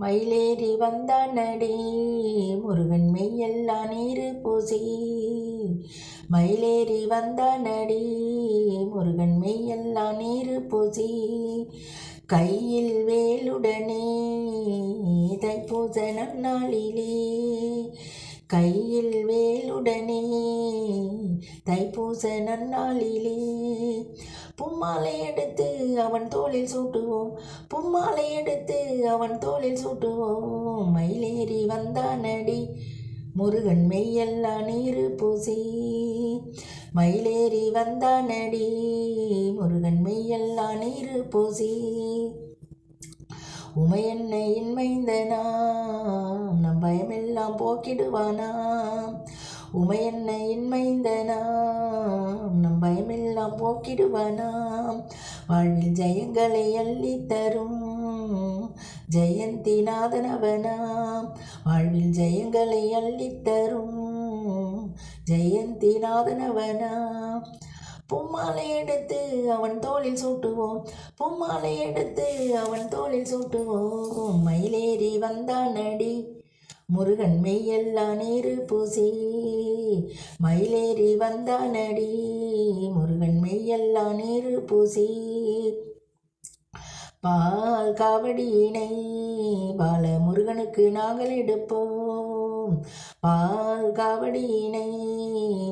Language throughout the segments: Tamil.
மயிலேறி வந்தானடி முருகன் மெய்யெல்லாம் நீர் பூசி. மயிலேறி வந்தானடி முருகன் மெய்யெல்லாம் நீர் பூசி. கையில் வேலுடனே தைப்பூச நன்னாளிலே கையில் வேலுடனே தைப்பூச நன்னாளிலே பும்மாலை எடுத்து அவன் தோளில் சூட்டுவோம். பும்மாலை எடுத்து அவன் தோளில் சூட்டுவோம். மயிலேறி வந்தானடி முருகன் மெய்யெல்லாம் நீர் பூசி. மயிலேறி வந்தானடி முருகன் மெய்யெல்லாம் நீர் பூசி. உமையன்னை இன்மைந்தனாம் நம் பயமெல்லாம் போக்கிடுவானாம். உமையன்னை இன்மைந்தனாம் நம் பயமெல்லாம் போக்கிடுவானாம். வாழ்வில் ஜெயங்களை அள்ளி தரும் ஜெயந்தி நாதனவனாம் வாழ்வில் ஜெயங்களை அள்ளி தரும் ஜெயந்தி நாதனவனாம் பொம்மாலை எடுத்து அவன் தோளில் சூட்டுவோம். பொம்மாலை எடுத்து அவன் தோளில் சூட்டுவோம். மயிலேறி வந்தான் அடி. முருகன் மெய்யெல்லாம் நீரு பூசி. மயிலேறி வந்தானடி முருகன் மெய்யெல்லாம் நீரு பூசி. பால் காவடியினை பால முருகனுக்கு நாங்கள் எடுப்போம். பால் காவடியினை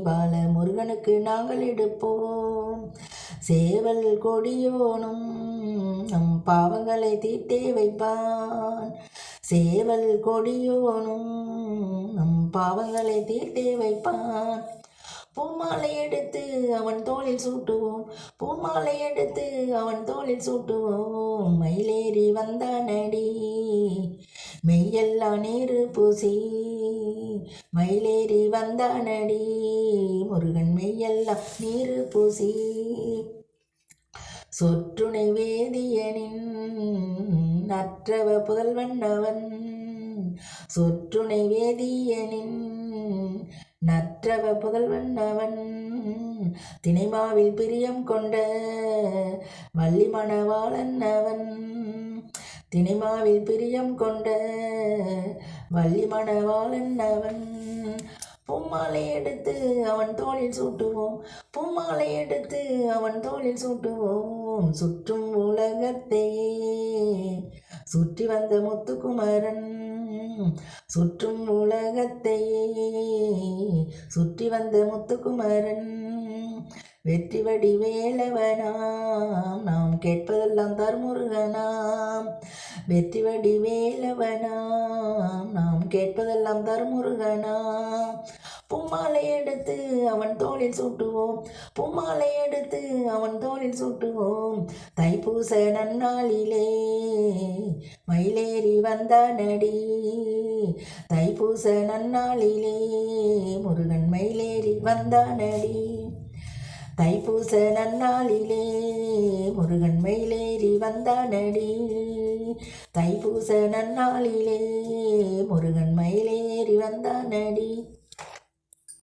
பால முருகனுக்கு நாங்கள் எடுப்போம். சேவல் கொடியோனும் நம் பாவங்களை தீர்த்தே வைப்பான். சேவல் கொடியோனும் நம் பாவங்களை தீர்த்தே வைப்பான். பூமாலை எடுத்து அவன் தோளில் சூட்டுவோம். பூமாலை எடுத்து அவன் தோளில் சூட்டுவோம். மயிலேறி வந்தானடி மெய்யெல்லாம் நீரு பூசி. மயிலேறி வந்தானடி முருகன் மெய்யெல்லாம் நீர் பூசி. சொற்றுணை வேதியனின் நற்றவ புதல்வன் அவன் சொற்றுணை வேதியனின் நற்றவ புதல்வன் அவன் தினைமாவில் பிரியம் கொண்ட வள்ளி மணவாளன் அவன் தினைமாவில் பிரியம் கொண்ட வள்ளி மணவாளன் அவன் பூமாலை எடுத்து அவன் தோளில் சூட்டுவோம். பூமாலை எடுத்து அவன் தோளில் சூட்டுவோம். சுற்றும் உலகத்தையே சுற்றி வந்த முத்துக்குமரன் சுற்றும் உலகத்தையே சுற்றி வந்த முத்துக்குமரன் வெற்றி வடி வேலவனாம் நாம் கேட்பதெல்லாம் தருமுருகனாம் வெற்றி வடி வேலவனாம் நாம் கேட்பதெல்லாம் தருமுருகனாம் பூமாலை எடுத்து அவன் தோளில் சூட்டுவோம். பூமாலை எடுத்து அவன் தோளில் சூட்டுவோம். தைப்பூச நன்னாளிலே மயிலேறி வந்தானடி தைப்பூச நன்னாளிலே முருகன் மயிலேறி வந்தானடி தைப்பூச நன்னாளிலே முருகன் மயிலேறி வந்தானடி தைப்பூச நன்னாளிலே முருகன் மயிலேறி வந்தானடி